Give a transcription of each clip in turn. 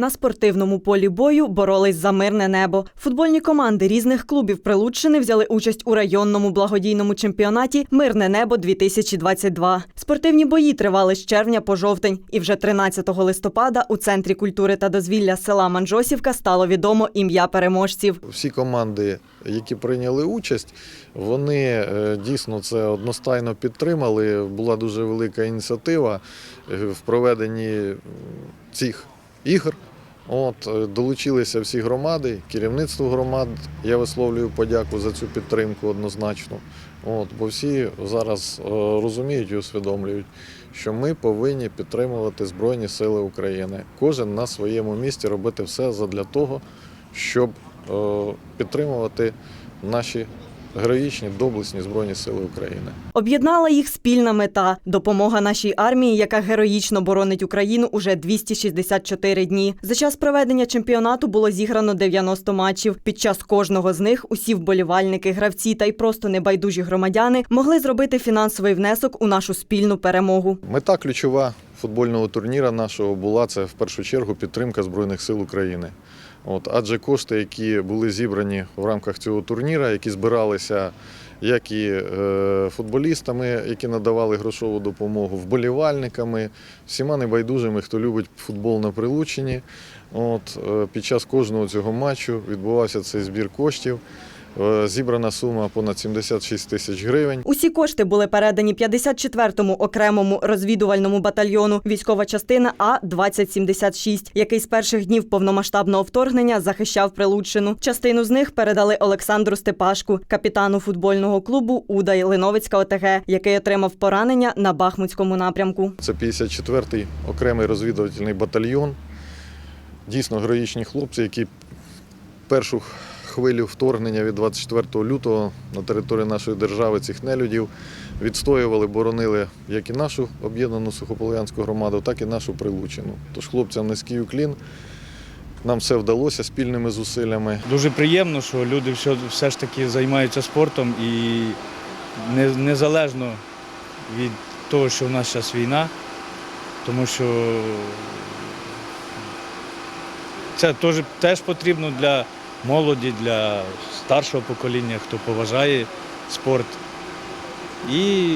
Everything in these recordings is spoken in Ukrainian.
На спортивному полі бою боролись за мирне небо. Футбольні команди різних клубів Прилуччини взяли участь у районному благодійному чемпіонаті Мирне небо 2022 Спортивні бої тривали з червня по жовтень, і вже 13 листопада у центрі культури та дозвілля села Манжосівка стало відомо ім'я переможців. Всі команди, які прийняли участь, вони е, дійсно це одностайно підтримали. Була дуже велика ініціатива е, в проведенні цих ігор. От, е, долучилися всі громади, керівництво громад. Я висловлюю подяку за цю підтримку однозначно. От, бо всі зараз е, розуміють і усвідомлюють, що ми повинні підтримувати Збройні Сили України. Кожен на своєму місці робити все задля того, щоб е, підтримувати наші героїчні доблесні Збройні Сили України. Об'єднала їх спільна мета допомога нашій армії, яка героїчно боронить Україну уже 264 дні. За час проведення чемпіонату було зіграно 90 матчів. Під час кожного з них усі вболівальники, гравці та й просто небайдужі громадяни могли зробити фінансовий внесок у нашу спільну перемогу. Мета ключова футбольного турніра нашого була це в першу чергу підтримка Збройних сил України. От, адже кошти, які були зібрані в рамках цього турніра, які збиралися як і е, футболістами, які надавали грошову допомогу, вболівальниками, всіма небайдужими, хто любить футбол на прилученні. От, е, під час кожного цього матчу відбувався цей збір коштів. Е, Зібрана сума понад 76 тисяч гривень. Усі кошти були передані 54-му окремому розвідувальному батальйону військова частина А 2076 який з перших днів повномасштабного вторгнення захищав Прилуччину. Частину з них передали Олександру Степашку, капітану футбольного клубу Удай Линовицька ОТГ, який отримав поранення на Бахмутському напрямку. Це 54-й окремий розвідувальний батальйон. Дійсно героїчні хлопці, які першу хвилю вторгнення від 24 лютого на територію нашої держави цих нелюдів відстоювали, боронили як і нашу об'єднану сухополянську громаду, так і нашу Прилучину. Тож хлопцям низький уклін. Нам все вдалося спільними зусиллями. Дуже приємно, що люди все, все ж таки займаються спортом і не, незалежно від того, що в нас зараз війна, тому що це теж, теж потрібно для молоді, для старшого покоління, хто поважає спорт. І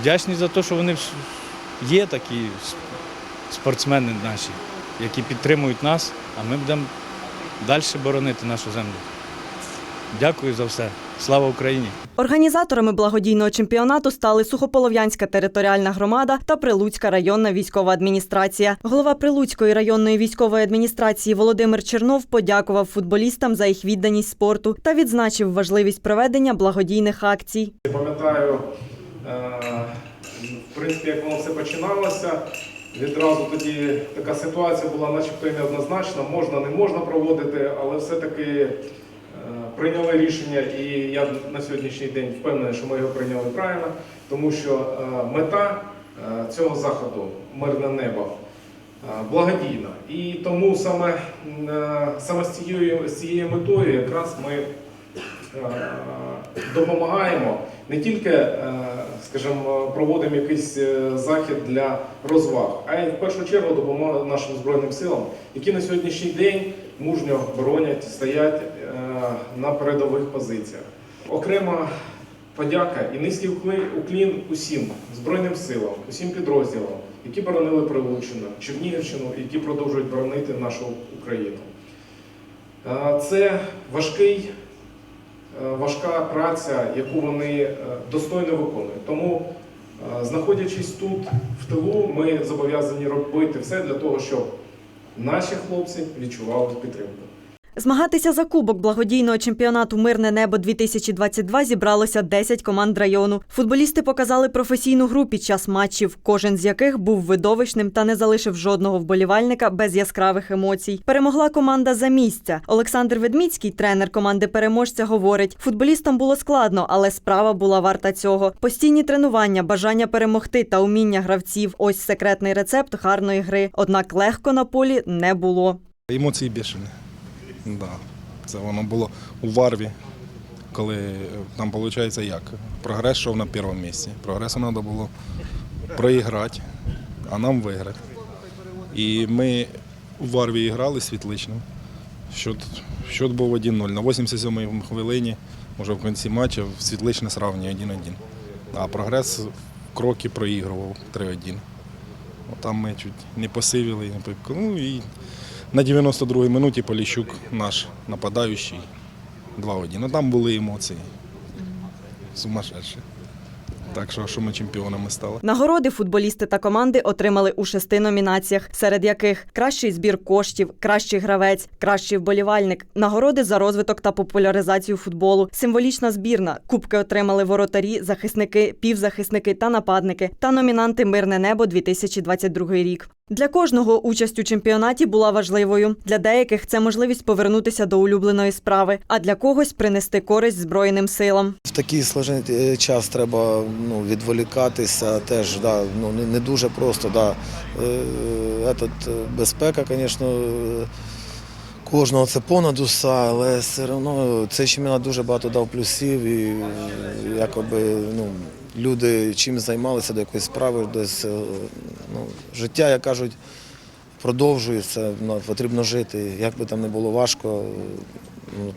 вдячні за те, що вони є такі спортсмени наші, які підтримують нас, а ми будемо далі боронити нашу землю. Дякую за все. Слава Україні! Організаторами благодійного чемпіонату стали Сухополов'янська територіальна громада та Прилуцька районна військова адміністрація. Голова Прилуцької районної військової адміністрації Володимир Чернов подякував футболістам за їх відданість спорту та відзначив важливість проведення благодійних акцій. Я пам'ятаю, е, в принципі, як воно все починалося. Відразу тоді така ситуація була начебто і неоднозначна, можна, не можна проводити, але все-таки е, прийняли рішення, і я на сьогоднішній день впевнений, що ми його прийняли правильно, тому що е, мета е, цього заходу мирне небо е, благодійна. І тому саме, саме з цією, з цією метою якраз ми допомагаємо не тільки, скажімо, проводимо якийсь захід для розваг, а й в першу чергу допомога нашим збройним силам, які на сьогоднішній день мужньо боронять, стоять е, на передових позиціях. Окрема подяка і низький уклін усім збройним силам, усім підрозділам, які боронили Прилуччину, Чернігівщину, які продовжують боронити нашу Україну. Е, Це важкий е, важка праця, яку вони достойно виконують. Тому, знаходячись тут, в тилу, ми зобов'язані робити все для того, щоб наші хлопці відчували підтримку. Змагатися за кубок благодійного чемпіонату Мирне небо 2022 зібралося 10 команд району. Футболісти показали професійну гру під час матчів, кожен з яких був видовищним та не залишив жодного вболівальника без яскравих емоцій. Перемогла команда за місця. Олександр Ведміцький, тренер команди переможця, говорить: футболістам було складно, але справа була варта цього. Постійні тренування, бажання перемогти та уміння гравців. Ось секретний рецепт гарної гри. Однак легко на полі не було. Емоції бішені. Да. Це воно було у Варві, коли там виходить як? Прогрес йшов на першому місці. Прогресу треба було проіграти, а нам виграти. І ми У Варвії грали світличним. Счет, счет був 1-0. На 87-й хвилині, вже в кінці матчу, світличне сравнює 1-1. А прогрес в кроки проігрував 3-1. Там ми чуть не посивіли. Ну і на 92-й минуті Поліщук, наш нападаючий, 2-1. Ну там були емоції. Сумасшедші. Так що, що ми чемпіонами стали. Нагороди футболісти та команди отримали у шести номінаціях, серед яких кращий збір коштів, кращий гравець, кращий вболівальник, нагороди за розвиток та популяризацію футболу, символічна збірна. Кубки отримали воротарі, захисники, півзахисники та нападники та номінанти Мирне небо 2022 рік. Для кожного участь у чемпіонаті була важливою. Для деяких це можливість повернутися до улюбленої справи, а для когось принести користь Збройним силам. В такий складний е, час треба ну, відволікатися теж, да, ну, не, дуже просто. Да. Е, этот, е, безпека, звісно, кожного це понад уса, але все одно цей чемпіонат дуже багато дав плюсів і якоби, ну, люди чим займалися до якоїсь справи, десь е, ну, життя, як кажуть, продовжується, потрібно жити. Як би там не було важко,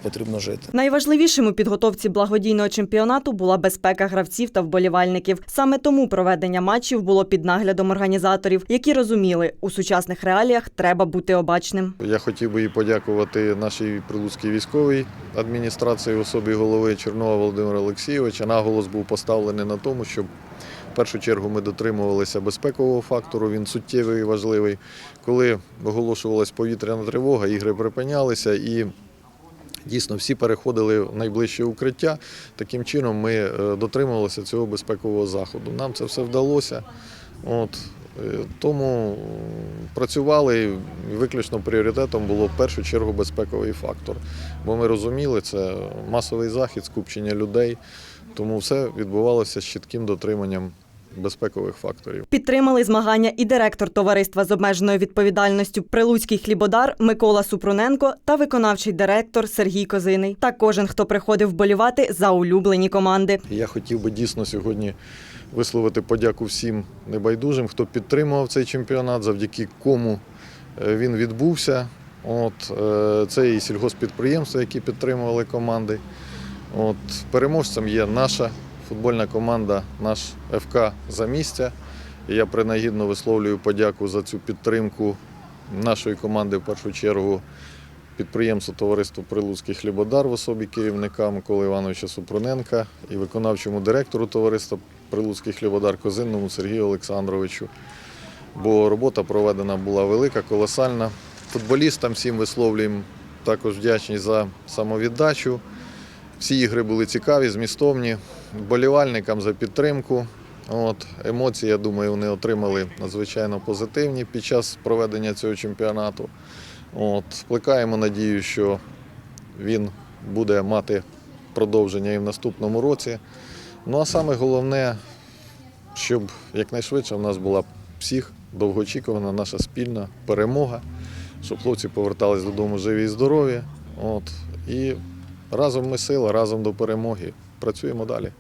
потрібно жити. Найважливішим у підготовці благодійного чемпіонату була безпека гравців та вболівальників. Саме тому проведення матчів було під наглядом організаторів, які розуміли, у сучасних реаліях треба бути обачним. Я хотів би і подякувати нашій прилуцькій військовій адміністрації особі голови Чернова Володимира Олексійовича. Наголос був поставлений на тому, щоб в першу чергу ми дотримувалися безпекового фактору. Він суттєвий і важливий. Коли оголошувалась повітряна тривога, ігри припинялися і. Дійсно, всі переходили в найближче укриття. Таким чином ми е, дотримувалися цього безпекового заходу. Нам це все вдалося. От, е, тому працювали і виключно пріоритетом було в першу чергу безпековий фактор. Бо ми розуміли, це масовий захід, скупчення людей, тому все відбувалося з чітким дотриманням безпекових факторів. Підтримали змагання і директор товариства з обмеженою відповідальністю Прилуцький хлібодар Микола Супруненко та виконавчий директор Сергій Козиний. Та кожен, хто приходив вболівати за улюблені команди. Я хотів би дійсно сьогодні висловити подяку всім небайдужим, хто підтримував цей чемпіонат, завдяки кому е, він відбувся. От, е, це і сільгоспідприємства, які підтримували команди. От, переможцем є наша футбольна команда, наш ФК Замістя. І я принагідно висловлюю подяку за цю підтримку нашої команди в першу чергу підприємству товариство Прилуцький хлібодар в особі керівника Миколи Івановича Супруненка і виконавчому директору товариства Прилуцький хлібодар Козинному Сергію Олександровичу. Бо робота проведена була велика, колосальна. Футболістам всім висловлюємо також вдячність за самовіддачу. Всі ігри були цікаві, змістовні. Вболівальникам за підтримку. От, емоції, я думаю, вони отримали надзвичайно позитивні під час проведення цього чемпіонату. От, плекаємо надію, що він буде мати продовження і в наступному році. Ну а саме головне, щоб якнайшвидше в нас була всіх довгоочікувана наша спільна перемога, щоб хлопці повертались додому живі і здорові. От, і разом ми сила, разом до перемоги. Працюємо далі.